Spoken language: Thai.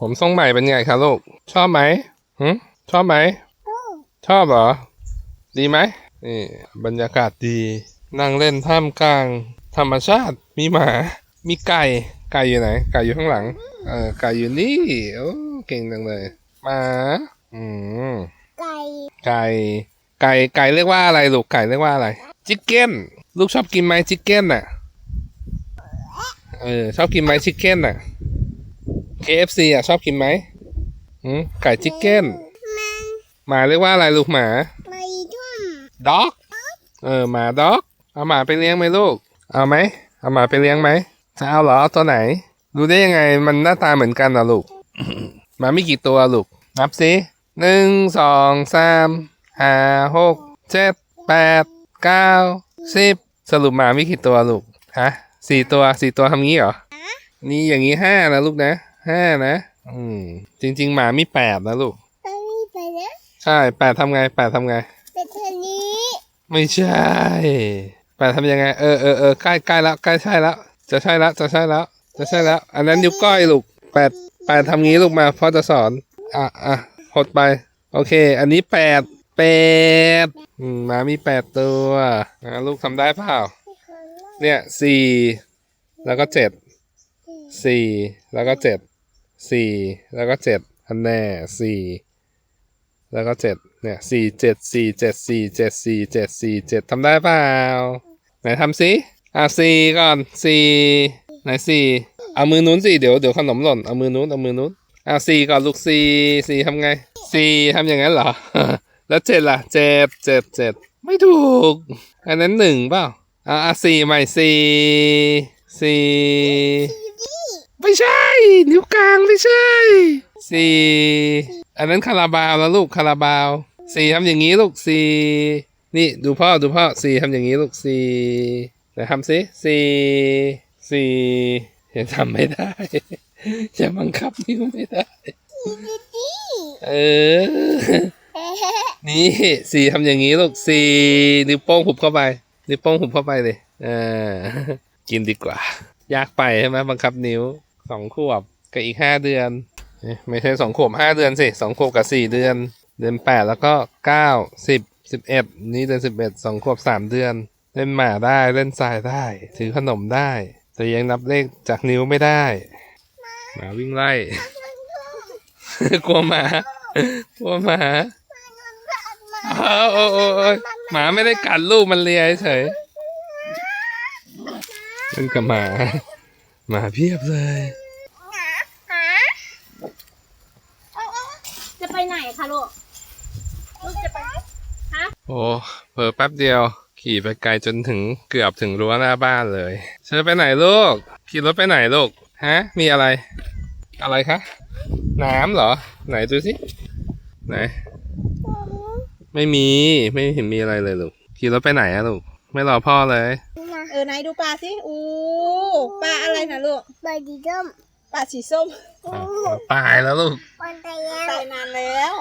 ผมทรงใหม่เป็นไงคะลูก ชอบไหมหืชอบไหม ชอบเหรอ ดีไหมนี่บรรยากาศดี นั่งเล่นท่ามกลาง ธรรมชาติ มีหมา มีไก่ ไก่อยู่ไหน ไก่อยู่ข้างหลัง เออ ไก่อยู่นี่โอ้เก่งจังเลย หมา อืม ไก่ ไก่ ไก่ ไก่เรียกว่าอะไรลูก ไก่เรียกว่าอะไรชิคเก้น ลูกชอบกินไหมชิคเก้นน่ะ เออ ชอบกินไหมชิคเก้นน่ะ KFC อะชอบกินไหมหืมไก่ชิคเก้นหมาเรียกว่าอะไรลูกหมาไปทุ่มด็อกเออหมาด็อกเอาหมาไปเลี้ยงไหมลูก เอาไหมเอาหมาไปเลี้ยงไหมจะเอาเหรอเอาตัวไหน รู้ได้ยังไงมันหน้าตาเหมือนกันเหรอลูกหมามีกี่ตัวลูก นับสิหนึ่งสองสามห้าหกเจ็ดแปดเก้าสิบสรุปหมามีกี่ตัวลูกฮะสี่ตัวสี่ตัวทำงี้เหรอนี่อย่างงี้ห้านะลูกนะ ห้านะ อืม จริง ๆ หมามีแปดนะลูกไปนี่ไปนะใช่แปดทำไงแปดทำไง ไปเทางนี้ไม่ใช่ แปดทำยังไง เออเออเออใกล้ใกล้แล้วใกล้ใช่แล้ว จะใช่แล้วจะใช่แล้ว จะใช่แล้ว อันนั้นนิ้วก้อยลูกแปดแปดทำงี้ลูกมาพ่อจะสอน อะอะหดไป โอเค อันนี้แปดแปดอืมหมามีแปดตัวอะลูกทำได้เปล่าเนี่ยสี่แล้วก็เจ็ดสี่แล้วก็เจ็ด สี่แล้วก็เจ็ดอันแน่สี่แล้วก็เจ็ดเนี่ยสี่เจ็ดสี่เจ็ดสี่เจ็ดสี่เจ็ดสี่เจ็ดทำได้เปล่า ไหนทำสิอะสี่ก่อนสี่ไหนสี่เอามือนู้นสิเดี๋ยวเดี๋ยวขนมหล่นเอามือนู้นเอามือนู้นอะสี่ก่อนลูกสี่สี่ทำไงสี่ทำอย่างนั้นเหรอ แล้วเจ็ดล่ะเจ็ดเจ็ดเจ็ดไม่ถูก อันนั้นหนึ่งเปล่าอะอะสี่ใหม่สี่สี่ ไม่ใช่ นิ้วกลางไม่ใช่สี่อันนั้นคาราบาวแล้วลูกคาราบาวสี่ทำอย่างนี้ลูกสี่นี่ดูพ่อดูพ่อสี่ทำอย่างนี้ลูกสี่ไหนทำสิสี่สี่ยังทำไม่ได้จะบังคับนิ้วไม่ได้เออ นี่สี่ทำอย่างนี้ลูกสี่นิ้วโป้งหุบเข้าไป นิ้วโป้งหุบเข้าไปเลยอ่ากินดีกว่า ยากไปใช่ไหมบังคับนิ้ว สองขวบกับอีกห้าเดือน ไม่ใช่สองขวบห้าเดือนสิสองขวบกับสี่เดือน เดือนแปดแล้วก็เก้าสิบสิบเอ็ดนี่เดือนสิบเอ็ดสองขวบสามเดือน เล่นหมาได้เล่นทรายได้ ถือขนมได้ แต่ยังนับเลขจากนิ้วไม่ได้ หมาวิ่งไล่ กลัวหมากลัวหมาเอาเอาเอาเอาหมาไม่ได้กัดลูกมันเลียเฉยเล่นกับหมา มาเพียบเลย จะไปไหนคะลูก ลูกจะไปโอ้เผลอแป๊บเดียว ขี่ไปไกลจนถึงเกือบถึงรั้วหน้าบ้านเลยเธอไปไหนลูก ขี่รถไปไหนลูก ฮะ มีอะไร อะไรคะ น้ำเหรอ ไหนดูสิ ไหน ไม่มี ไม่เห็นมีอะไรเลยลูก ขี่รถไปไหนอะลูก ไม่รอพ่อเลย เออไหนดูปลาสิ อู้ปลาอะไร นะลูกไปดีด้มปลาสีส้มตายแล้วลูกวันตะแยงตายนานแล้ว